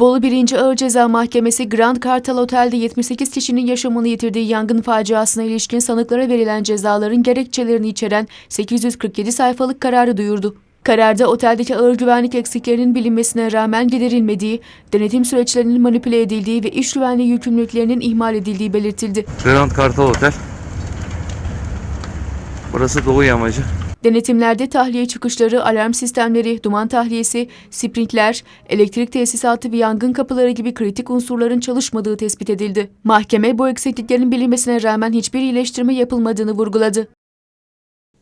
Bolu 1. Ağır Ceza Mahkemesi Grand Kartal Otel'de 78 kişinin yaşamını yitirdiği yangın faciasına ilişkin sanıklara verilen cezaların gerekçelerini içeren 847 sayfalık kararı duyurdu. Kararda oteldeki ağır güvenlik eksiklerinin bilinmesine rağmen giderilmediği, denetim süreçlerinin manipüle edildiği ve iş güvenliği yükümlülüklerinin ihmal edildiği belirtildi. Grand Kartal Otel. Burası Doğu Yamacı. Denetimlerde tahliye çıkışları, alarm sistemleri, duman tahliyesi, sprinkler, elektrik tesisatı ve yangın kapıları gibi kritik unsurların çalışmadığı tespit edildi. Mahkeme bu eksikliklerin bilinmesine rağmen hiçbir iyileştirme yapılmadığını vurguladı.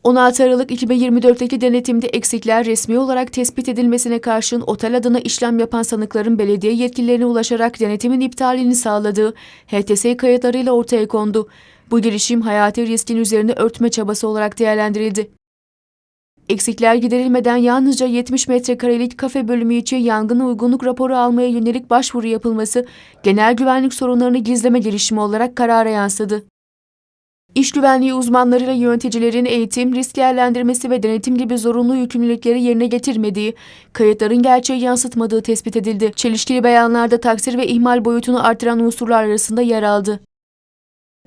16 Aralık 2024'teki denetimde eksikler resmi olarak tespit edilmesine karşın otel adına işlem yapan sanıkların belediye yetkililerine ulaşarak denetimin iptalini sağladığı HTS kayıtlarıyla ortaya kondu. Bu girişim hayati riskin üzerine örtme çabası olarak değerlendirildi. Eksikler giderilmeden yalnızca 70 metrekarelik kafe bölümü için yangına uygunluk raporu almaya yönelik başvuru yapılması genel güvenlik sorunlarını gizleme girişimi olarak karara yansıdı. İş güvenliği uzmanlarıyla yöneticilerin eğitim, risk değerlendirmesi ve denetim gibi zorunlu yükümlülükleri yerine getirmediği, kayıtların gerçeği yansıtmadığı tespit edildi. Çelişkili beyanlarda taksir ve ihmal boyutunu artıran unsurlar arasında yer aldı.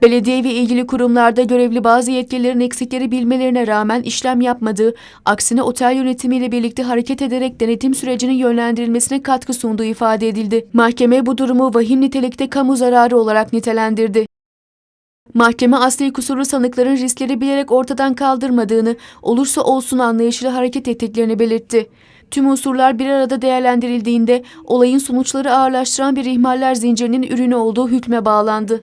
Belediye ve ilgili kurumlarda görevli bazı yetkililerin eksikleri bilmelerine rağmen işlem yapmadığı, aksine otel yönetimiyle birlikte hareket ederek denetim sürecinin yönlendirilmesine katkı sunduğu ifade edildi. Mahkeme bu durumu vahim nitelikte kamu zararı olarak nitelendirdi. Mahkeme asli kusurlu sanıkların riskleri bilerek ortadan kaldırmadığını, olursa olsun anlayışıyla hareket ettiklerini belirtti. Tüm unsurlar bir arada değerlendirildiğinde olayın sonuçları ağırlaştıran bir ihmaller zincirinin ürünü olduğu hükme bağlandı.